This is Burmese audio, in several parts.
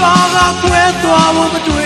ပါကကွဲသွားဖို့မတွေ့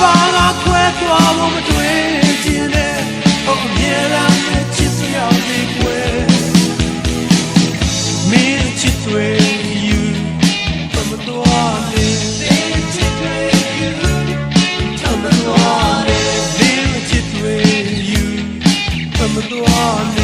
ပါကခွဲခွာဖို့မတွေ့ခြင်းနဲ့ဟောအမြဲတမ်းချစ်စရာတွေခွဲမင်းချစ်တွေ you ပမတော်လေမင်းချစ်တွေ you ပမတော်လေမင်းချစ်တွေ you ပမတော်လေ